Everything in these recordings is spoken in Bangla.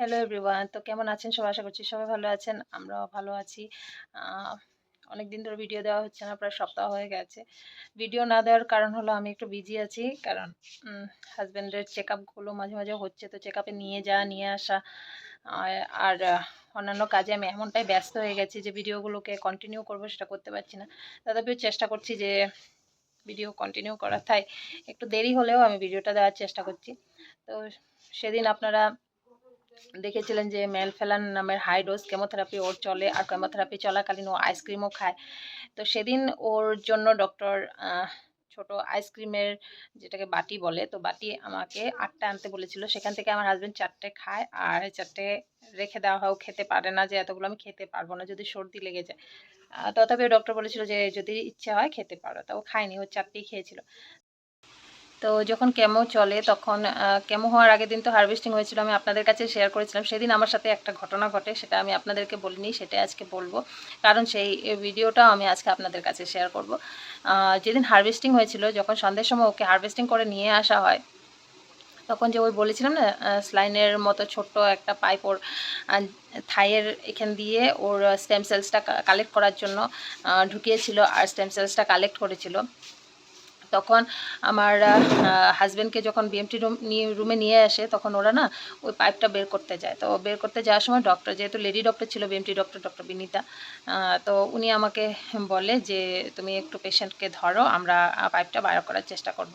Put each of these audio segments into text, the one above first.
হ্যালো এভরিওয়ান তো কেমন আছেন? সবাই আশা করছি সবাই ভালো আছেন। আমরাও ভালো আছি। অনেক দিন ধরে ভিডিও দেওয়া হচ্ছে না, প্রায় সপ্তাহ হয়ে গেছে। ভিডিও না দেওয়ার কারণ হলো আমি একটু বিজি আছি, কারণ হাজব্যান্ডের চেক আপগুলো মাঝে মাঝে হচ্ছে, তো চেক আপে নিয়ে যাওয়া, নিয়ে আসা, আর অন্যান্য কাজে আমি এমনটাই ব্যস্ত হয়ে গেছি যে ভিডিওগুলোকে কন্টিনিউ করব সেটা করতে পারছি না। তথাপিও চেষ্টা করছি যে ভিডিও কন্টিনিউ করার। তাই একটু দেরি হলেও আমি ভিডিওটা দেওয়ার চেষ্টা করছি। তো সেদিন আপনারা দেখেছিলেন যে মেল ফেলান নামের হাই ডোজ কেমোথেরাপি ওর চলে আর কেমোথেরাপি চলাকালীন ও আইসক্রিমও খায়। তো সেদিন ওর জন্য ডক্টর ছোট আইসক্রিমের যেটাকে বাটি বলে তো বাটি আমাকে আটটা আনতে বলেছিল। সেখান থেকে আমার হাজব্যান্ড চারটে খায় আর চারটে রেখে দেওয়া হয়। খেতে পারে না যে এতগুলো আমি খেতে পারব না যদি সর্দি লেগে যায়। আহ, তথাপিও ডক্টর বলেছিল যে যদি ইচ্ছা হয় খেতে পারো। তো ও খায়নি ও চারটেই খেয়েছিল। তো যখন কেমো চলে, তখন কেমো হওয়ার আগের দিন তো হারভেস্টিং হয়েছিল, আমি আপনাদের কাছে শেয়ার করেছিলাম। সেদিন আমার সাথে একটা ঘটনা ঘটে, সেটা আমি আপনাদেরকে বলিনি সেটা আজকে বলব। কারণ সেই ভিডিওটাও আমি আজকে আপনাদের কাছে শেয়ার করব। যেদিন হারভেস্টিং হয়েছিল, যখন সন্ধ্যের সময় ওকে হারভেস্টিং করে নিয়ে আসা হয়, তখন যে ওই বলেছিলাম না স্লাইনের মতো ছোট্ট একটা পাইপ ওর থাইয়ের এখান দিয়ে ওর স্টেম সেলসটা কালেক্ট করার জন্য ঢুকিয়েছিল, আর স্টেম সেলসটা কালেক্ট করেছিল। তখন আমার হাজব্যান্ডকে যখন বিএমটি রুম নিয়ে রুমে নিয়ে আসে, তখন ওরা না ওই পাইপটা বের করতে যায়। তো বের করতে যাওয়ার সময় ডক্টর যেহেতু লেডি ডক্টর ছিল বিএমটি ডক্টর ডক্টর বিনীতা তো উনি আমাকে বলে যে, তুমি একটু পেশেন্টকে ধরো, আমরা পাইপটা বার করার চেষ্টা করব।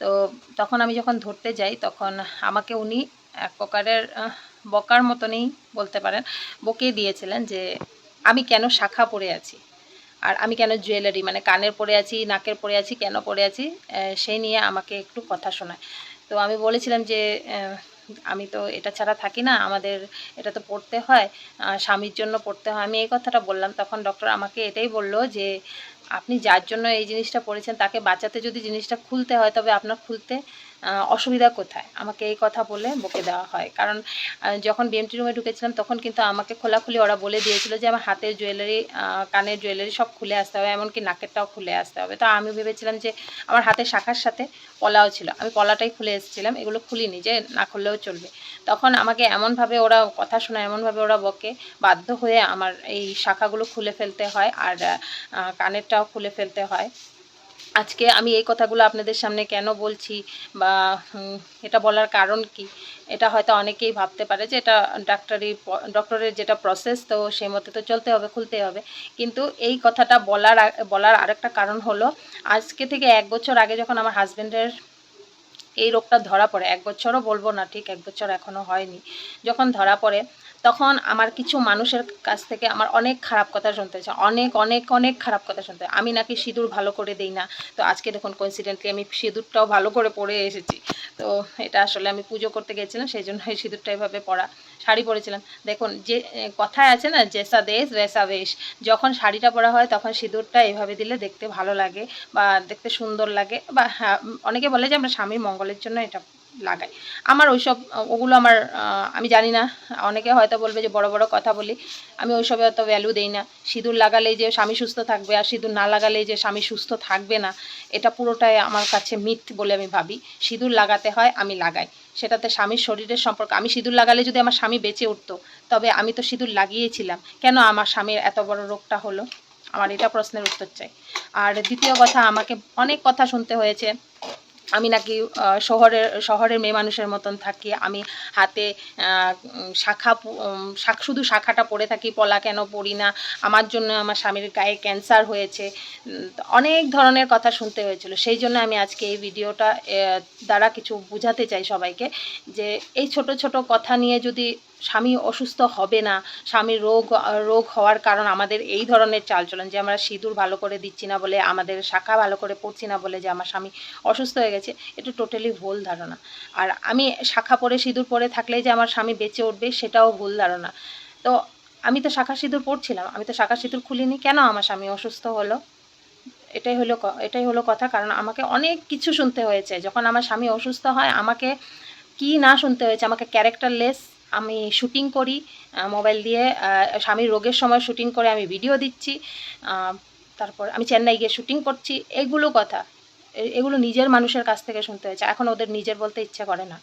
তো তখন আমি যখন ধরতে যাই, তখন আমাকে উনি এক প্রকারের বকার মতনই বলতে পারেন বকে দিয়েছিলেন যে, আমি কেন শাখা পড়ে আছি? আর আমি কেন জুয়েলারি মানে কানের পরে আছি, নাকের পরে আছি, কেন পরে আছি সেই নিয়ে আমাকে একটু কথা শোনায়। তো আমি বলেছিলাম যে আমি তো এটা ছাড়া থাকি না, আমাদের এটা তো পড়তে হয় স্বামীর জন্য পড়তে হয়। আমি এই কথাটা বললাম, তখন ডক্টর আমাকে এটাই বলল যে, আপনি যার জন্য এই জিনিসটা পড়েছেন, তাকে বাঁচাতে যদি জিনিসটা খুলতে হয়, তবে আপনার খুলতে অসুবিধা কোথায়? আমাকে এই কথা বলে বকে দেওয়া হয়। কারণ যখন বিএমটি রুমে ঢুকেছিলাম, তখন কিন্তু আমাকে খোলাখুলি ওরা বলে দিয়েছিল যে, আমার হাতের জুয়েলারি কানের জুয়েলারি সব খুলে আসতে হবে, এমনকি নাকেরটাও খুলে আসতে হবে। তো আমি ভেবেছিলাম যে, আমার হাতের শাখার সাথে পলাও ছিল। আমি পলাটাই খুলে এসেছিলাম, এগুলো খুলিনি যে, না খুললেও চলবে। তখন আমাকে এমনভাবে ওরা কথা শোনায়, এমনভাবে ওরা বকে, বাধ্য হয়ে আমার এই শাখাগুলো খুলে ফেলতে হয়, আর কানেরটাও খুলে ফেলতে হয়। আজকে আমি এই কথাগুলো আপনাদের সামনে কেন বলছি বা এটা বলার কারণ কি? এটা হয়তো অনেকেই ভাবতে পারে যে এটা ডাক্তারি ডক্টরের যেটা প্রসেস তো সেই মতে তো চলতে হবে, খুলতে হবে। কিন্তু এই কথাটা বলার বলার আরেকটা কারণ হলো, আজকে থেকে এক বছর আগে যখন আমার হাজব্যান্ডের এই রোগটা ধরা পড়ে, এক বছরও বলব না, ঠিক এক বছর এখনও হয়নি, যখন ধরা পড়ে তখন আমার কিছু মানুষের কাছ থেকে আমার অনেক খারাপ কথা শুনতে হয়েছে অনেক অনেক অনেক খারাপ কথা শুনতে। আমি নাকি সিঁদুর ভালো করে দিই না। তো আজকে দেখুন কোইন্সিডেন্টলি আমি সিঁদুরটাও ভালো করে পরে এসেছি। তো এটা আসলে আমি পুজো করতে গেছিলাম, সেই জন্য এই সিঁদুরটা এভাবে পরা শাড়ি পরেছিলাম। দেখুন, যে কথায় আছে না, জেসা দেশ ভেসা বেশ। যখন শাড়িটা পরা হয় তখন সিঁদুরটা এভাবে দিলে দেখতে ভালো লাগে বা দেখতে সুন্দর লাগে বা হ্যাঁ অনেকে বলে যে আমরা স্বামীর মঙ্গলের জন্য এটা লাগাই। আমার ওইসব, ওগুলো আমার আমি জানি না, অনেকে হয়তো বলবে যে বড় বড় কথা বলি, আমি ওইসবে অত ভ্যালু দেই না। সিঁদুর লাগালেই যে স্বামী সুস্থ থাকবে আর সিঁদুর না লাগালেই যে স্বামী সুস্থ থাকবে না, এটা পুরোটাই আমার কাছে মিথ বলে আমি ভাবি। সিঁদুর লাগাতে হয়, আমি লাগাই। সেটাতে স্বামীর শরীরের সম্পর্ক, আমি সিঁদুর লাগালে যদি আমার স্বামী বেঁচে উঠতো, তবে আমি তো সিঁদুর লাগিয়েছিলাম। কেন আমার স্বামীর এত বড় রোগটা হলো? আমার এটা প্রশ্নের উত্তর চাই। আর দ্বিতীয় কথা, আমাকে অনেক কথা শুনতে হয়েছে। আমি নাকি শহরের শহরের মেয়ে মানুষের মতন থাকি। আমি হাতে শাখা শাক শুধু শাখাটা পরে থাকি, পলা কেন পড়ি না? আমার জন্য আমার স্বামীর গায়ে ক্যান্সার হয়েছে। অনেক ধরনের কথা শুনতে হয়েছিল। সেই জন্য আমি আজকে এই ভিডিওটা দ্বারা কিছু বোঝাতে চাই সবাইকে যে এই ছোট ছোট কথা নিয়ে যদি স্বামী অসুস্থ হবে না স্বামীর রোগ রোগ হওয়ার কারণ আমাদের এই ধরনের চালচলন, যে আমরা সিঁদুর ভালো করে দিচ্ছি না বলে, আমাদের শাখা ভালো করে পড়ছি না বলে যে আমার স্বামী অসুস্থ হয়ে গেছে, এটা টোটালি ভুল ধারণা। আর আমি শাখা পরে সিঁদুর পরে থাকলেই যে আমার স্বামী বেঁচে উঠবে, সেটাও ভুল ধারণা। তো আমি তো শাখা সিঁদুর পড়ছিলাম, আমি তো শাখা সিঁদুর খুলিনি, কেন আমার স্বামী অসুস্থ হলো? এটাই হলো এটাই হলো কথা, কারণ আমাকে অনেক কিছু শুনতে হয়েছে। যখন আমার স্বামী অসুস্থ হয়, আমাকে কি না শুনতে হয়েছে, আমাকে ক্যারেক্টারলেস আমি শুটিং করি মোবাইল দিয়ে স্বামীর রোগের সময় শুটিং করে আমি ভিডিও দিচ্ছি তারপর আমি চেন্নাই গিয়ে শুটিং করছি, এগুলো কথা। এগুলো নিজের মানুষের কাছ থেকে শুনতে হয়েছে। এখন ওদের নিজের বলতে ইচ্ছা করে না।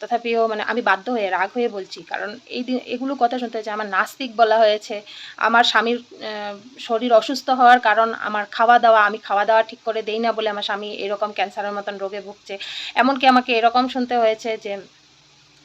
তথাপিও মানে আমি বাধ্য হয়ে, রাগ হয়ে বলছি, কারণ এই দিন এগুলো কথা শুনতে হয়েছে। আমার নাস্তিক বলা হয়েছে, আমার স্বামীর শরীর অসুস্থ হওয়ার কারণ, আমার খাওয়া দাওয়া, আমি খাওয়া দাওয়া ঠিক করে দেই না বলে আমার স্বামী এরকম ক্যান্সারের মতন রোগে ভুগছে। এমনকি আমাকে এরকম শুনতে হয়েছে যে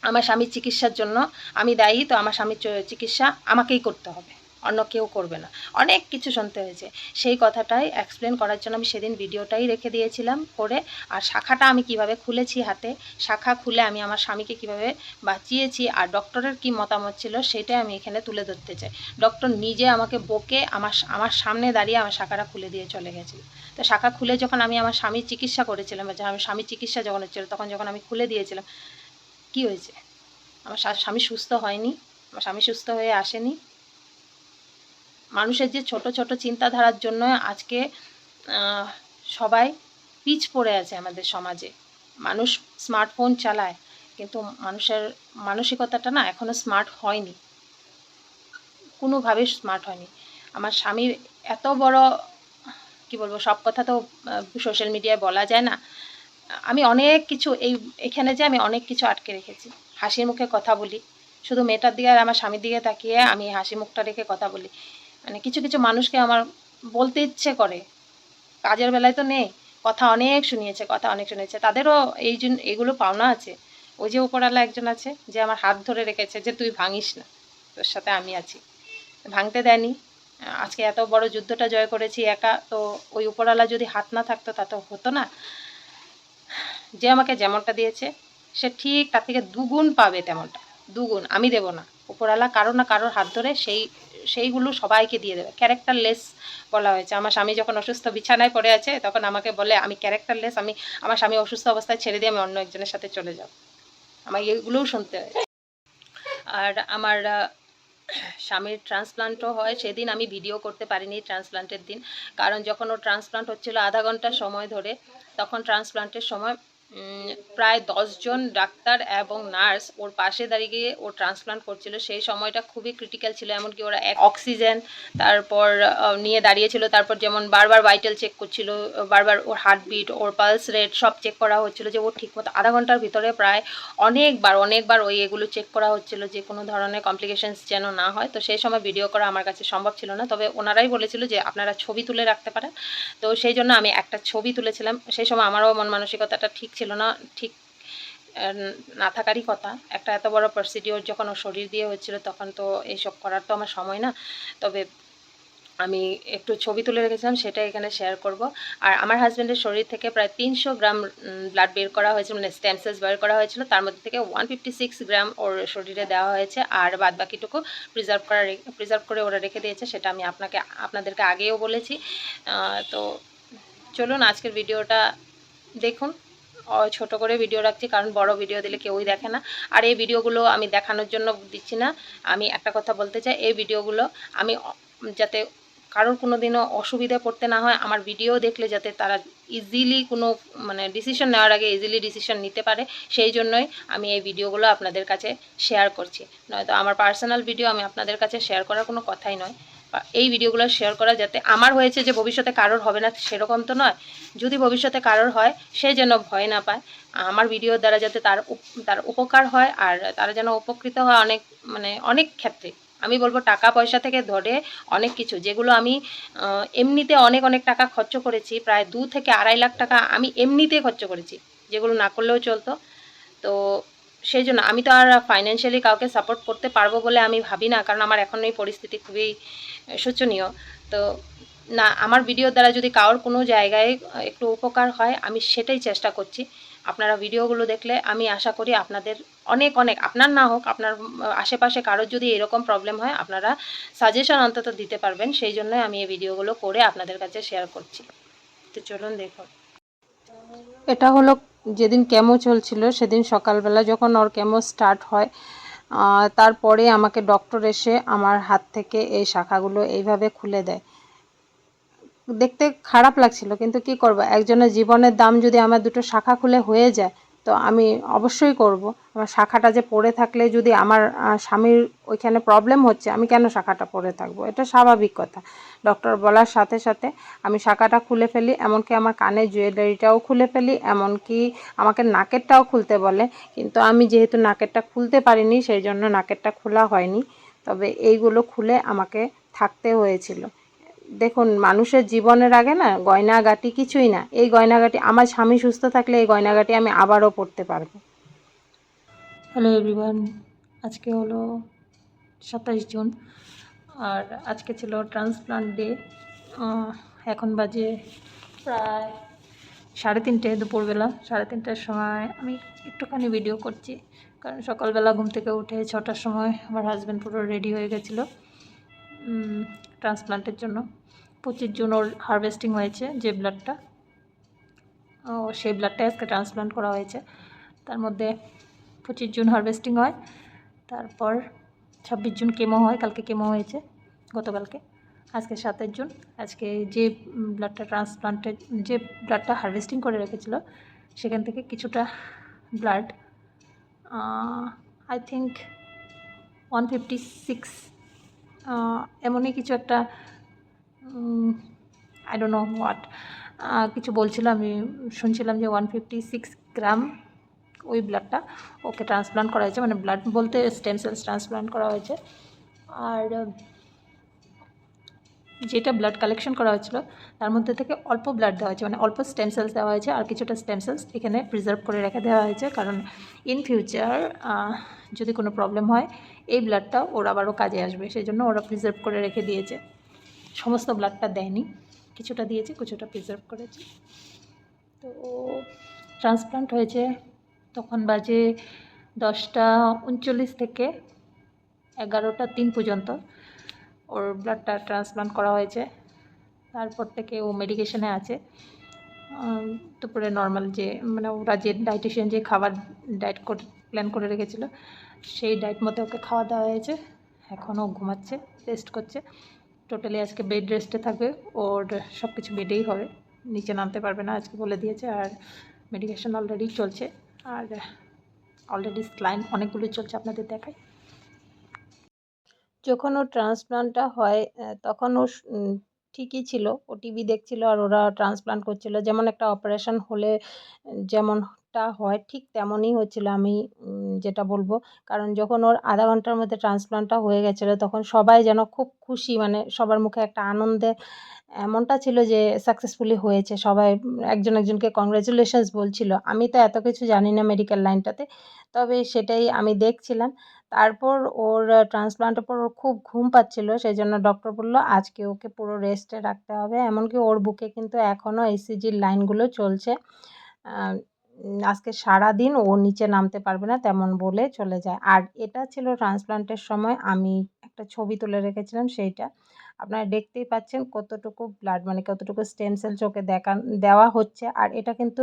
আমার স্বামীর চিকিৎসার জন্য আমি দায়ী, তো আমার স্বামীর চিকিৎসা আমাকেই করতে হবে, অন্য কেউ করবে না। অনেক কিছু শুনতে হয়েছে। সেই কথাটাই এক্সপ্লেন করার জন্য আমি সেদিন ভিডিওটাই রেখে দিয়েছিলাম করে, আর শাখাটা আমি কীভাবে খুলেছি হাতে, শাখা খুলে আমি আমার স্বামীকে কীভাবে বাঁচিয়েছি, আর ডক্টরের কি মতামত ছিল সেটাই আমি এখানে তুলে ধরতে চাই। ডক্টর নিজে আমাকে বকে আমার আমার সামনে দাঁড়িয়ে আমার শাখাটা খুলে দিয়ে চলে গেছিল তো শাখা খুলে যখন আমি আমার স্বামীর চিকিৎসা করেছিলাম, বা আমার স্বামীর চিকিৎসা যখন হচ্ছিল, তখন যখন আমি খুলে দিয়েছিলাম কি হয়েছে? আমার স্বামী সুস্থ হয়নি, আমার স্বামী সুস্থ হয়ে আসেনি। মানুষের যে ছোট ছোট চিন্তাধারার জন্য আজকে সবাই পিচ পড়ে আছে আমাদের সমাজে। মানুষ স্মার্টফোন চালায়, কিন্তু মানুষের মানসিকতাটা না এখনও স্মার্ট হয়নি। কোনোভাবে স্মার্ট হয়নি। আমার স্বামীর এত বড়, কি বলব, সব কথা তো সোশ্যাল মিডিয়ায় বলা যায় না। আমি অনেক কিছু, এই, এখানে যে আমি অনেক কিছু আটকে রেখেছি। হাসির মুখে কথা বলি, শুধু মেয়েটার দিকে আর আমার স্বামীর দিকে তাকিয়ে আমি হাসি মুখটা রেখে কথা বলি। মানে কিছু কিছু মানুষকে আমার বলতে ইচ্ছে করে। কাজের বেলায় তো নেই, কথা অনেক শুনিয়েছে, কথা অনেক শুনিয়েছে তাদেরও এই জন্য, এগুলো পাওনা আছে। ওই যে উপরওয়ালা একজন আছে, যে আমার হাত ধরে রেখেছে যে তুই ভাঙিস না, তোর সাথে আমি আছি। ভাঙতে দেয়নি। আজকে এত বড় যুদ্ধটা জয় করেছি একা, তো ওই উপরওয়ালা যদি হাত না থাকতো তা তো হতো না। যে আমাকে যেমনটা দিয়েছে, সে ঠিক তার থেকে দুগুণ পাবে তেমনটা। দুগুণ, আমি দেব না। উপরওয়ালা কারও না কারোর হাত ধরে সেই, সেইগুলো সবাইকে দিয়ে দেবে। ক্যারেক্টারলেস বলা হয়েছে। আমার স্বামী যখন অসুস্থ, বিছানায় পড়ে আছে, তখন আমাকে বলে, আমি ক্যারেক্টারলেস, আমি, আমার স্বামী অসুস্থ অবস্থায় ছেড়ে দিয়ে আমি অন্য একজনের সাথে চলে যাব আমাকে এগুলোও শুনতে হয়। আর আমার স্বামীর ট্রান্সপ্লান্টও হয়। সেদিন আমি ভিডিও করতে পারিনি ট্রান্সপ্লান্টের দিন। কারণ যখন ওর ট্রান্সপ্লান্ট হচ্ছিল আধা ঘণ্টা সময় ধরে, তখন ট্রান্সপ্লান্টের সময় প্রায় দশজন ডাক্তার এবং নার্স ওর পাশে দাঁড়িয়ে ও ট্রান্সপ্লান্ট করছিল। সেই সময়টা খুবই ক্রিটিক্যাল ছিল, এমনকি ওরা এক অক্সিজেন তারপর নিয়ে দাঁড়িয়েছিল। তারপর যেমন বারবার ভাইটাল চেক করছিল, বারবার ওর হার্টবিট ওর পালস রেট সব চেক করা হচ্ছিল যে ও ঠিকমতো আধা ঘণ্টার ভিতরে প্রায় অনেকবার অনেকবার ওই এগুলো চেক করা হচ্ছিল যে কোনো ধরনের কমপ্লিকেশনস যেন না হয়। তো সেই সময় ভিডিও করা আমার কাছে সম্ভব ছিল না। তবে ওনারাই বলেছিল যে আপনারা ছবি তুলে রাখতে পারেন। তো সেই জন্য আমি একটা ছবি তুলেছিলাম। সেই সময় আমারও মন মানসিকতাটা ঠিক ছিল না ঠিক না থাকারই কথা। একটা এত বড় প্রসিডিওর যখন ওর শরীর দিয়ে হচ্ছিল তখন তো এইসব করার তো আমার সময় না। তবে আমি একটু ছবি তুলে রেখেছিলাম, সেটা এখানে শেয়ার করব। আর আমার হাজব্যান্ডের শরীর থেকে প্রায় তিনশো গ্রাম ব্লাড বের করা হয়েছিল মানে স্টেম সেলস বের করা হয়েছিল। তার মধ্যে থেকে ওয়ান গ্রাম ওর শরীরে দেওয়া হয়েছে। আর বাদ বাকিটুকু প্রিজার্ভ করা প্রিজার্ভ করে ওরা রেখে দিয়েছে, সেটা আমি আপনাকে, আপনাদেরকে আগেও বলেছি। তো চলুন আজকের ভিডিওটা দেখুন। ছোট করে ভিডিও রাখছি, কারণ বড় ভিডিও দিলে কেউই দেখে না। আর এই ভিডিওগুলো আমি দেখানোর জন্য দিচ্ছি না। আমি একটা কথা বলতে চাই, এই ভিডিওগুলো আমি যাতে কারোর কোনো দিনও অসুবিধা পড়তে না হয়, আমার ভিডিও দেখলে যাতে তারা ইজিলি কোনো মানে ডিসিশন নেওয়ার আগে ইজিলি ডিসিশন নিতে পারে, সেই জন্যই আমি এই ভিডিওগুলো আপনাদের কাছে শেয়ার করছি। নয়তো আমার পার্সোনাল ভিডিও আমি আপনাদের কাছে শেয়ার করার কোনো কথাই নয়। এই ভিডিওগুলো শেয়ার করা যাতে আমার হয়েছে যে ভবিষ্যতে কারোর হবে না, সেরকম তো নয়। যদি ভবিষ্যতে কারোর হয়, সে যেন ভয় না পায়। আমার ভিডিওর দ্বারা যাতে তার তার উপকার হয় আর তারা যেন উপকৃত হয় অনেক মানে অনেক ক্ষেত্রে। আমি বলব টাকা পয়সা থেকে ধরে অনেক কিছু, যেগুলো আমি এমনিতে অনেক অনেক টাকা খরচ করেছি, প্রায় দু থেকে আড়াই লাখ টাকা আমি এমনিতে খরচ করেছি। যেগুলো না করলেও চলতো। তো সেই জন্য আমি তো আর ফাইন্যান্সিয়ালি কাউকে সাপোর্ট করতে পারব বলে আমি ভাবি না, কারণ আমার এখন এই পরিস্থিতি খুবই শোচনীয়। তো না, আমার ভিডিওর দ্বারা যদি কারোর কোনো জায়গায় একটু উপকার হয়, আমি সেটাই চেষ্টা করছি। আপনারা ভিডিওগুলো দেখলে আমি আশা করি আপনাদের অনেক অনেক, আপনার না হোক, আপনার আশেপাশে কারোর যদি এরকম প্রবলেম হয়, আপনারা সাজেশন অন্তত দিতে পারবেন। সেই জন্যই আমি এই ভিডিওগুলো করে আপনাদের কাছে শেয়ার করছি। তো চলুন দেখুন। এটা হলো যেদিন কেমো চলছিল, সেদিন সকালবেলা যখন ওর কেমো স্টার্ট হয় তারপরে আমাকে ডক্টর এসে আমার হাত থেকে এই শাখাগুলো এইভাবে খুলে দেয়। দেখতে খারাপ লাগছিল, কিন্তু কি করব? একজনের জীবনের দাম যদি আমার দুটো শাখা খুলে হয়ে যায় তো আমি অবশ্যই করব। আমার শাখাটা যে পড়ে থাকলে যদি আমার স্বামীর ওইখানে প্রবলেম হচ্ছে, আমি কেন শাখাটা পড়ে থাকব? এটা স্বাভাবিক কথা। ডক্টর বলার সাথে সাথে আমি শাখাটা খুলে ফেলি, এমনকি আমার কানের জুয়েলারিটাও খুলে ফেলি, এমনকি আমাকে নাকেরটাও খুলতে বলে। কিন্তু আমি যেহেতু নাকেরটা খুলতে পারিনি, সেই জন্য নাকেরটা খোলা হয়নি। তবে এইগুলো খুলে আমাকে থাকতে হয়েছিল। দেখুন, মানুষের জীবনের আগে না গয়নাগাটি কিছুই না। এই গয়নাগাটি, আমার স্বামী সুস্থ থাকলে এই গয়নাগাটি আমি আবারও পড়তে পারব। হ্যালো এভরিওয়ান আজকে হলো সাতাশ জুন, আর আজকে ছিল ট্রান্সপ্লান্ট ডে এখন বাজে প্রায় সাড়ে তিনটে দুপুরবেলা। সাড়ে তিনটের সময় আমি একটুখানি ভিডিও করছি, কারণ সকালবেলা ঘুম থেকে উঠে ছটার সময় আমার হাজব্যান্ড পুরো রেডি হয়ে গেছিল ট্রান্সপ্লান্টের জন্য। পঁচিশ জুন ওর হারভেস্টিং হয়েছে, যে ব্লাডটা ও, সেই ব্লাডটাই আজকে ট্রান্সপ্লান্ট করা হয়েছে। তার মধ্যে পঁচিশ জুন হারভেস্টিং হয়। তারপর ছাব্বিশ জুন কেমো হয়, কালকে কেমো হয়েছে, গতকালকে। আজকে সাতাশ জুন। আজকে যে ব্লাডটা ট্রান্সপ্লান্টের যে ব্লাডটা হারভেস্টিং করে রেখেছিল, সেখান থেকে কিছুটা blood I think one fifty six এমনই কিছু একটা আই ডোন্ট নো হোয়াট কিছু বলছিল, আমি শুনছিলাম যে ওয়ান ফিফটি সিক্স গ্রাম ওই ব্লাডটা ওকে ট্রান্সপ্লান্ট করা হয়েছে মানে ব্লাড বলতে স্টেম সেলস ট্রান্সপ্লান্ট করা হয়েছে। আর যেটা ব্লাড কালেকশন করা হয়েছিল, তার মধ্যে থেকে অল্প ব্লাড দেওয়া হয়েছে মানে অল্প স্টেম সেলস দেওয়া হয়েছে, আর কিছুটা স্টেম সেলস এখানে প্রিজার্ভ করে রেখে দেওয়া হয়েছে। কারণ ইন ফিউচার যদি কোনো প্রবলেম হয়, এই ব্লাডটা ওর আবারও কাজে আসবে সেই জন্য ওরা প্রিজার্ভ করে রেখে দিয়েছে। সমস্ত ব্লাডটা দেয়নি। কিছুটা দিয়েছে, কিছুটা প্রিজার্ভ করেছে। তো ট্রান্সপ্লান্ট হয়েছে তখন বাজে দশটা উনচল্লিশ থেকে এগারোটা তিন পর্যন্ত ওর ব্লাডটা ট্রান্সপ্লান্ট করা হয়েছে। তারপর থেকে ও মেডিকেশনে আছে। দুপুরে নর্মাল যে মানে ওরা যে ডাইটিশিয়ান যে খাবার ডায়েট প্ল্যান করে রেখেছিলো, সেই ডায়েট মতো ওকে খাওয়া দাওয়া হয়েছে। এখনও ঘুমাচ্ছে রেস্ট করছে। টোটালি আজকে বেড রেস্টে থাকবে। ওর সব কিছু বেডেই হবে। নিচে নামতে পারবে না আজকে বলে দিয়েছে আর মেডিকেশন অলরেডি চলছে। আর অলরেডি স্লাইন অনেকগুলো চলছে আপনাদের দেখাই। যখন ওর ট্রান্সপ্লান্টটা হয় তখন ও ঠিকই ছিল। ও টিভি দেখছিল আর ওরা ট্রান্সপ্লান্ট করছিল। যেমন একটা অপারেশন হলে উম, যেমনটা হয় ঠিক তেমনই হচ্ছিল আমি যেটা বলব। কারণ যখন ওর আধা ঘণ্টার মধ্যে ট্রান্সপ্লান্টটা হয়ে গেছিল, তখন সবাই যেন খুব খুশি মানে সবার মুখে একটা আনন্দে এমনটা ছিল যে সাকসেসফুলি হয়েছে। সবাই একজন একজনকে কংগ্রেচুলেশনস বলছিল। আমি তো এত কিছু জানি না মেডিকেল লাইনটাতে তবে সেটাই আমি দেখছিলাম। তারপর ওর ট্রান্সপ্লান্টের পর ওর খুব ঘুম পাচ্ছিল সেই জন্য ডক্টর বলল, আজকে ওকে পুরো রেস্টে রাখতে হবে। এমনকি ওর বুকে কিন্তু এখনও এসিজির লাইনগুলো চলছে। আজকে সারা দিন ও নিচে নামতে পারবে না তেমন বলে চলে যায়। আর এটা ছিল ট্রান্সপ্লান্টের সময়, আমি একটা ছবি তুলে রেখেছিলাম সেইটা। আপনারা দেখতেই পাচ্ছেন কতটুকু ব্লাড মানে কতটুকু স্টেম সেল চোখে দেখা, দেওয়া হচ্ছে। আর এটা কিন্তু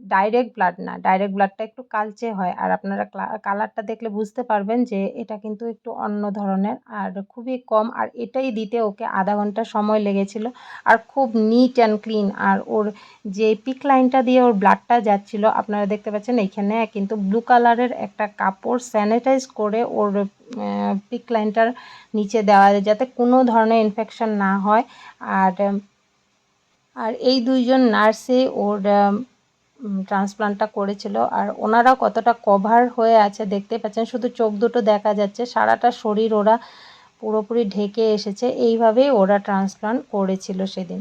ডাইরেক্ট ব্লাড না। ডাইরেক্ট ব্লাডটা একটু কালচে হয় আর আপনারা কালারটা দেখলে বুঝতে পারবেন যে এটা কিন্তু একটু অন্য ধরনের আর খুবই কম আর এটাই দিতে ওকে আধা ঘণ্টা সময় লেগেছিল আর খুব নিট অ্যান্ড ক্লিন আর ওর যে পিক লাইনটা দিয়ে ওর ব্লাডটা যাচ্ছিল, আপনারা দেখতে পাচ্ছেন এইখানে কিন্তু ব্লু কালারের একটা কাপড় স্যানিটাইজ করে ওর পিক লাইনটার নিচে দেওয়া যায় যাতে কোনো ধরনের ইনফেকশন না হয়। আর আর এই দুইজন নার্সে ওর ট্রান্সপ্লান্টটা করেছিল। আর ওনারা কতটা কভার হয়ে আছে দেখতে পাচ্ছেন, শুধু চোখ দুটো দেখা যাচ্ছে, সারাটা শরীর ওরা পুরোপুরি ঢেকে এসেছে। এইভাবেই ওরা ট্রান্সপ্লান্ট করেছিল সেদিন।